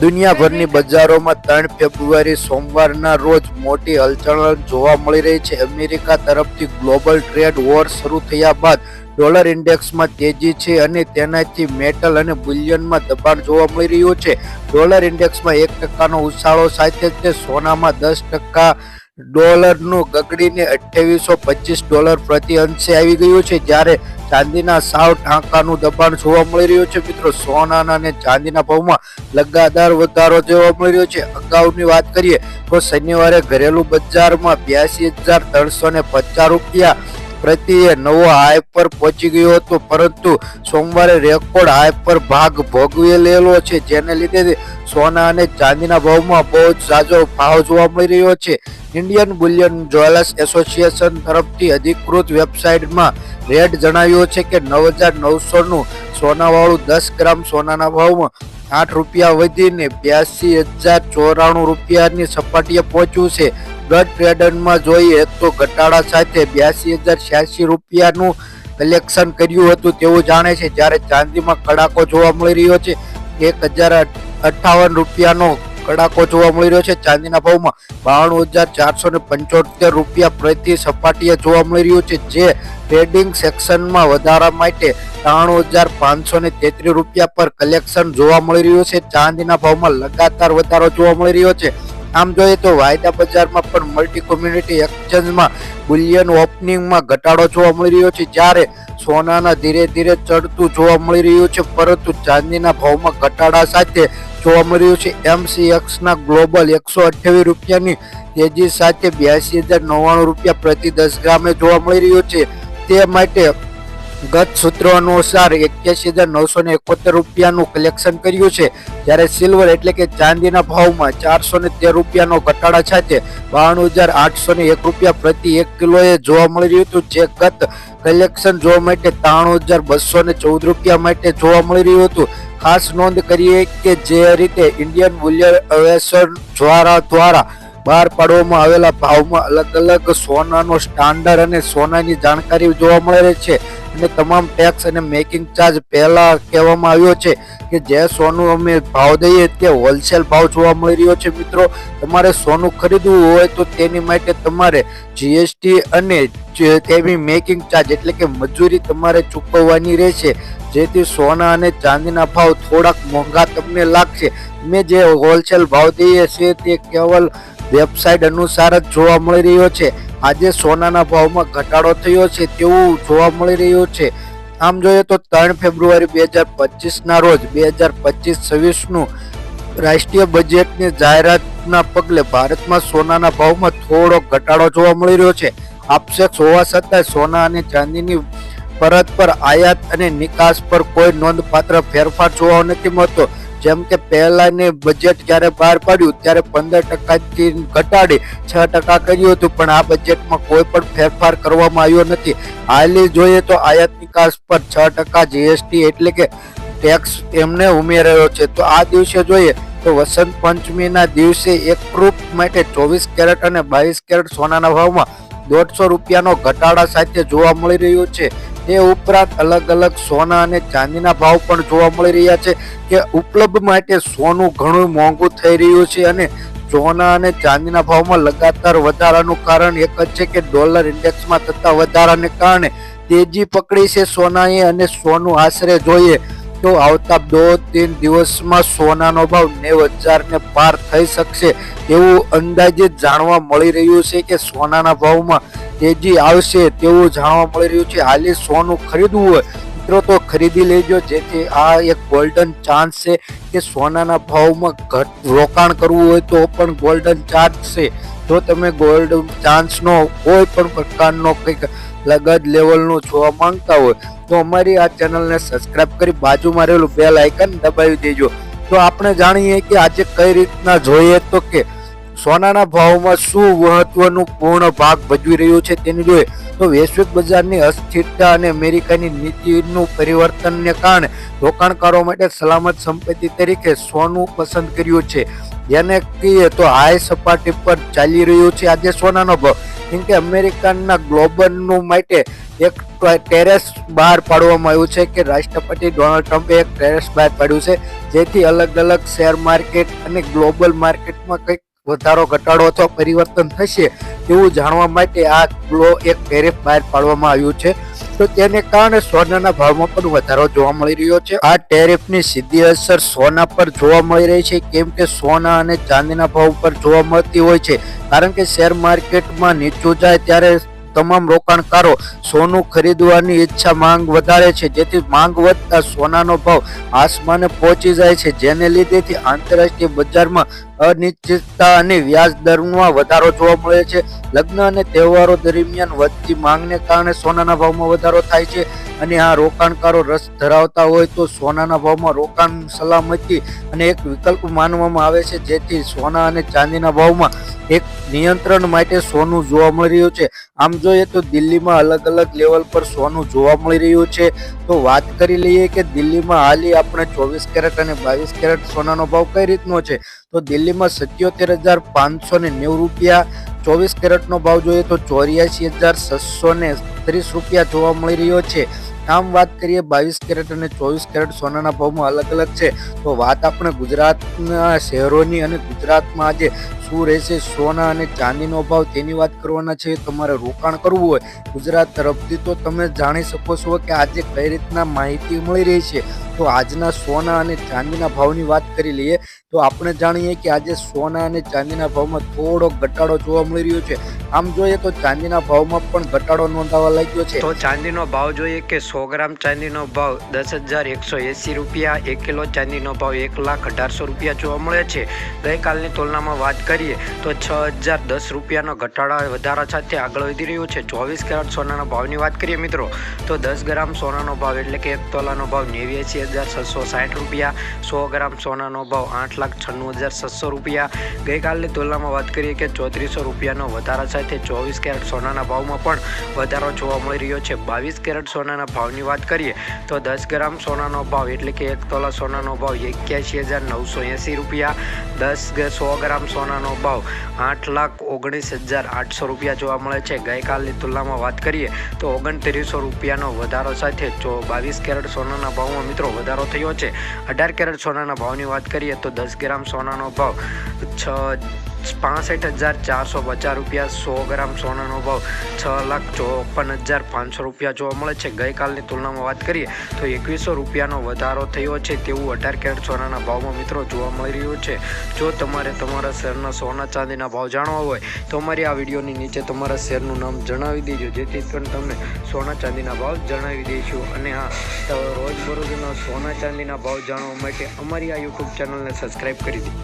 દુનિયાભરની બજારોમાં ત્રણ ફેબ્રુઆરી સોમવારના રોજ મોટી હલચલ જોવા મળી રહી છે. અમેરિકા તરફથી ગ્લોબલ ટ્રેડ વોર શરૂ થયા બાદ ડોલર ઇન્ડેક્સમાં તેજી છે અને તેનાથી મેટલ અને બુલિયનમાં દબાણ જોવા મળી રહ્યું છે. ડોલર ઇન્ડેક્સમાં એક ટકાનો ઉછાળો, સાથે તે સોનામાં દસ ટકા ડોલરનું ગગડીને અઠ્યાવીસો પચીસ ડોલર પ્રતિ અંશે આવી ગયું છે, જ્યારે ચાંદીના સાવ ટાંકાનું દબાણ જોવા મળી રહ્યું છે. મિત્રો, સોનાના અને ચાંદીના ભાવમાં લગાતાર વધારો જોવા મળી રહ્યો છે. અગાઉની વાત કરીએ તો શનિવારે ઘરેલું બજારમાં બ્યાસી હજાર ત્રણસો ને પચાસ રૂપિયા પ્રતિ નવો હાઈ પર પહોંચી ગયો હતો, પરંતુ સોમવારે રેકોર્ડ હાઈ પર ભાગ ભોગવી લેલો છે, જેને લીધે સોના અને ચાંદીના ભાવમાં બહુ જ સાજો ભાવ જોવા મળી રહ્યો છે. ઇન્ડિયન બુલિયન જ્વેલર્સ એસોસિએશન તરફથી અધિકૃત વેબસાઇટમાં રેટ જણાવ્યો છે કે નવ હજાર નવસોનું સોનાવાળું દસ ગ્રામ સોનાના ભાવમાં આઠ રૂપિયા વધીને બ્યાસી હજાર ચોરાણું રૂપિયાની સપાટીએ પહોંચ્યું છે. ગત ટ્રેડરમાં જોઈએ તો ઘટાડા સાથે બ્યાસી હજાર છ્યાસી રૂપિયાનું કલેક્શન કર્યું હતું તેવું જાણે છે. જ્યારે ચાંદીમાં કડાકો જોવા મળી રહ્યો છે, એક હજાર અઠાવન રૂપિયાનો કડાકો જોવા મળી રહ્યો છે. ચાંદીના ભાવમાં બાણું હજાર ચારસો ને પંચોતેર રૂપિયા પ્રતિ સપાટીએ જોવા મળી રહ્યું છે, જે ટ્રેડિંગ સેક્શનમાં વધારા માટે ત્રાણું હજાર પાંચસો તેત્રીસ રૂપિયા પર કલેક્શન જોવા મળી રહ્યું છે. ચાંદીના ભાવમાં લગાતાર વધારો જોવા મળી રહ્યો છે. આમ જોઈએ તો વાયદા બજારમાં પણ મલ્ટી કોમ્યુનિટી એક્સચેન્જમાં બુલિયન ઓપનિંગમાં ઘટાડો જોવા મળી રહ્યો છે. જ્યારે સોનાના ધીરે ધીરે ચડતું જોવા મળી રહ્યું છે, પરંતુ ચાંદીના ભાવમાં ઘટાડા સાથે જોવા મળી રહ્યું છે. એમસીએક્સના ગ્લોબલ એકસો અઠ્યાવીસ રૂપિયાની તેજી સાથે બ્યાસી હજાર નવ્વાણું રૂપિયા પ્રતિ દસ ગ્રામે જોવા મળી રહ્યું છે. તે માટે ગત સૂત્રો અનુસાર એક્યાસી હજાર નવસો ને એકોતેર રૂપિયાનું કલેક્શન કર્યું છે. જ્યારે સિલ્વર એટલે કે ચાંદીના ભાવમાં ચારસો ને તેર રૂપિયાનો ઘટાડા સાથે બાણું હજાર આઠસો ને એક રૂપિયા પ્રતિ એક કિલોએ જોવા મળી રહ્યું હતું, જે ગત કલેક્શન જોવા માટે ત્રાણું હજાર બસો ને ચૌદ રૂપિયા માટે જોવા મળી રહ્યું હતું. ખાસ નોંધ કરીએ કે જે રીતે ઇન્ડિયન બુલિયર અવેસર દ્વારા દ્વારા બહાર પાડવામાં આવેલા ભાવમાં અલગ અલગ સોનાનો સ્ટાન્ડર્ડ અને સોનાની જાણકારી જોવા મળે છે. અને તમામ ટેક્સ અને મેકિંગ ચાર્જ પહેલા કહેવામાં આવ્યો છે કે જે સોનું અમે ભાવ દઈએ તે હોલસેલ ભાવ જોવા મળી રહ્યો છે મિત્રો. તમારે સોનું ખરીદવું હોય તો તેની માટે તમારે જીએસટી અને તેની મેકિંગ ચાર્જ એટલે કે મજૂરી તમારે ચૂકવવાની રહેશે. જેથી સોના અને ચાંદીના ભાવ થોડાક મોંઘા તમને લાગશે. મેં જે હોલસેલ ભાવ દઈએ છીએ તે કેવલ વેબસાઇટ અનુસાર જ જોવા મળી રહ્યો છે. આજે સોનાના ભાવમાં ઘટાડો થયો છે તેવું જોવા મળી રહ્યું છે. આમ જોઈએ તો ત્રણ ફેબ્રુઆરી બે હજાર પચીસના રોજ બે હજાર પચીસ છવ્વીસનું રાષ્ટ્રીય બજેટની જાહેરાતના પગલે ભારતમાં સોનાના ભાવમાં થોડો ઘટાડો જોવા મળી રહ્યો છે. આપક્ષેપ હોવા છતાં સોના અને ચાંદીની પરત પર આયાત અને નિકાસ પર કોઈ નોંધપાત્ર ફેરફાર જોવા નથી મળતો. જેમ કે પહેલાની બજેટ જ્યારે બહાર પાડ્યું, ત્યારે પંદર ટકાથી ઘટાડી છ ટકા કર્યું હતું, પણ આ બજેટમાં કોઈ પણ ફેરફાર કરવામાં આવ્યો નથી. હાલી જોઈએ તો આયાત નિકાસ પર છ ટકા જીએસટી એટલે કે ટેક્સ એમને ઉમેરાયો છે. તો આ દિવસે જોઈએ તો વસંત પંચમીના દિવસે એક પ્રૂફ માટે ચોવીસ કેરેટ અને બાવીસ કેરેટ સોનાના ભાવમાં દોઢસો રૂપિયાનો ઘટાડા સાથે જોવા મળી રહ્યો છે. તે ઉપરાંત અલગ અલગ સોના અને ચાંદીના ભાવ પણ જોવા મળી રહ્યા છે કે ઉપલબ્ધ માટે સોનું ઘણું મોંઘું થઈ રહ્યું છે અને સોના અને ચાંદીના ભાવમાં લગાતાર વધારાનું કારણ એક જ છે કે ડોલર ઇન્ડેક્સમાં થતા વધારાને કારણે તેજી પકડી છે સોનાએ અને સોનું આશરે જોઈએ તો આવતા દો ત્રણ દિવસમાં સોનાનો ભાવ નેવ હજારને પાર થઈ શકશે એવું અંદાજે જાણવા મળી રહ્યું છે કે સોનાના ભાવમાં તેજી આવશે તેવું જાણવા મળી રહ્યું છે. હાલે સોનું ખરીદવું હોય, મિત્રો, તો ખરીદી લેજો. જેથી આ એક ગોલ્ડન ચાન્સ છે કે સોનાના ભાવમાં ઘટ, રોકાણ કરવું હોય તો પણ ગોલ્ડન ચાન્સ છે. જો તમે ગોલ્ડ ચાન્સનો કોઈ પણ પ્રકારનો કંઈક લગત લેવલનું જોવા માંગતા હોય, તો અમારી આ ચેનલને સબસ્ક્રાઇબ કરી બાજુમાં રહેલું બેલ આઇકન દબાવી દેજો. તો આપણે જાણીએ કે આજે કઈ રીતના જોઈએ તો કે સોનાના ભાવમાં શું મહત્વનું પૂર્ણ ભાગ ભજવી રહ્યું છે તેને જોઈએ તો વૈશ્વિક બજારની અસ્થિરતા અને અમેરિકાની નીતિનું પરિવર્તનને કારણે રોકાણકારો માટે સલામત સંપત્તિ તરીકે સોનું પસંદ કર્યું છે. જેને કહીએ તો હાઈ સપાટી પર ચાલી રહ્યું છે આજે સોનાનો ભાવ. કેમ કે અમેરિકાના ગ્લોબલનું માટે એક ટેરેસ બહાર પાડવામાં આવ્યું છે કે રાષ્ટ્રપતિ ડોનાલ્ડ ટ્રમ્પે એક ટેરેસ બહાર પાડ્યું છે. જેથી અલગ અલગ શેર માર્કેટ અને ગ્લોબલ માર્કેટમાં કંઈક વધારો ઘટાડો અથવા પરિવર્તન થશે એવું જાણવા માટે આ ગ્લો એક ટેરિફ બહાર પાડવામાં આવ્યું છે. તો તેને કારણે સોનાના ભાવમાં પણ વધારો જોવા મળી રહ્યો છે. આ ટેરિફની સીધી અસર સોના પર જોવા મળી રહી છે, કેમ કે સોના અને ચાંદીના ભાવ પર જોવા મળતી હોય છે. કારણ કે શેર માર્કેટમાં નીચું જાય ત્યારે તમામ રોકાણકારો સોનું ખરીદવાની ઈચ્છા માંગ વધારે છે. જેથી માંગ વધતા સોનાનો ભાવ આસમાને પહોંચી જાય છે. જેને લીધેથી આંતરરાષ્ટ્રીય બજારમાં અનિશ્ચિતતા અને વ્યાજ દરમાં વધારો જોવા મળે છે. લગ્ન અને તહેવારો દરમિયાન વધતી માંગને કારણે સોનાના ભાવમાં વધારો થાય છે અને આ રોકાણકારો રસ ધરાવતા હોય તો સોનાના ભાવમાં રોકાણ સલામતી અને એક વિકલ્પ માનવામાં આવે છે, જેથી સોના અને ચાંદીના ભાવમાં એક નિયંત્રણ માટે સોનું જોવા મળી રહ્યું છે. આમ જોઈએ તો દિલ્હીમાં અલગ અલગ લેવલ પર સોનું જોવા મળી રહ્યું છે. તો વાત કરી લઈએ કે દિલ્હીમાં હાલી આપણે ચોવીસ કેરેટ અને બાવીસ કેરેટ સોનાનો ભાવ કઈ રીતનો છે? તો દિલ્હીમાં સત્યોતેર હજાર પાંચસો ને નેવું રૂપિયા, ચોવીસ કેરેટનો ભાવ જોઈએ તો ચોર્યાસી હજાર છસો ને ત્રીસ રૂપિયા જોવા મળી રહ્યો છે. આમ વાત કરીએ બાવીસ કેરેટ અને ચોવીસ કેરેટ સોનાના ભાવમાં અલગ અલગ છે. તો વાત આપણે ગુજરાતના શહેરોની અને ગુજરાતમાં આજે શું રહેશે, સોના અને ચાંદીનો ભાવ તેની વાત કરવાના છે. તમારે રોકાણ કરવું હોય ગુજરાત તરફથી તો તમે જાણી શકો છો કે આજે કઈ રીતના માહિતી મળી રહી છે. તો આજના સોના અને ચાંદીના ભાવની વાત કરી લઈએ, તો આપણે જાણીએ કે આજે સોના અને ચાંદીના ભાવમાં થોડો ઘટાડો જોવા મળી રહ્યો છે. આમ જોઈએ તો ચાંદીના ભાવમાં પણ ઘટાડો નોંધાવા લાગ્યો છે. તો ચાંદીનો ભાવ જોઈએ કે સો ગ્રામ ચાંદીનો ભાવ દસ હજાર એકસો એંસી રૂપિયા, એક કિલો ચાંદીનો ભાવ એક લાખ અઢારસો રૂપિયા જોવા મળે છે. ગઈકાલની તુલનામાં વાત કરીએ, તો છ હજાર દસ રૂપિયાનો ઘટાડા વધારા સાથે આગળ વધી રહ્યો છે. ચોવીસ કેરેટ સોનાના ભાવની વાત કરીએ મિત્રો, તો દસ ગ્રામ સોનાનો ભાવ એટલે કે એક તોલાનો ભાવ નેવ્યાસી હજાર છસો સાઠ રૂપિયા, સો ગ્રામ સોનાનો ભાવ આઠ લાખ છન્નું હજાર છસો રૂપિયા. ગઈકાલની તુલનામાં વાત કરીએ કે ચોત્રીસો રૂપિયાનો વધારા સાથે ચોવીસ કેરેટ સોનાના ભાવમાં પણ વધારો જોવા મળી રહ્યો છે. બાવીસ કેરેટ સોનાના ભાવની વાત કરીએ તો દસ ગ્રામ સોનાનો ભાવ એટલે કે એક તોલા સોનાનો ભાવ એક્યાસી હજાર નવસો એંસી રૂપિયા. દસ સો ગ્રામ સોનાનો ભાવ આઠ લાખ ઓગણીસ હજાર આઠસો રૂપિયા જોવા મળે છે. ગઈકાલની તુલનામાં વાત કરીએ તો ઓગણત્રીસો રૂપિયાનો વધારો સાથે જો બાવીસ કેરેટ સોનાના ભાવમાં મિત્રો વધારો થયો છે. અઢાર કેરેટ સોનાના ભાવની વાત કરીએ તો દસ ગ્રામ સોનાનો ભાવ છ પાસઠ હજાર ચારસો પચાસ રૂપિયા, સો ગ્રામ સોનાનો ભાવ છ લાખ ચોપન હજાર પાંચસો રૂપિયા જોવા મળે છે. ગઈકાલની તુલનામાં વાત કરીએ તો એકવીસો રૂપિયાનો વધારો થયો છે તેવું અઢાર કેરેટ સોનાના ભાવમાં મિત્રો જોવા મળી રહ્યું છે. જો તમારે તમારા શહેરના સોના ચાંદીના ભાવ જાણવા હોય તો અમારી આ વિડીયોની નીચે તમારા શહેરનું નામ જણાવી દેજો, જેથી પણ તમને સોના ચાંદીના ભાવ જણાવી દઈશું. અને હા રોજબરોજના સોના ચાંદીના ભાવ જાણવા માટે અમારી આ યુટ્યુબ ચેનલને સબસ્ક્રાઈબ કરી દો.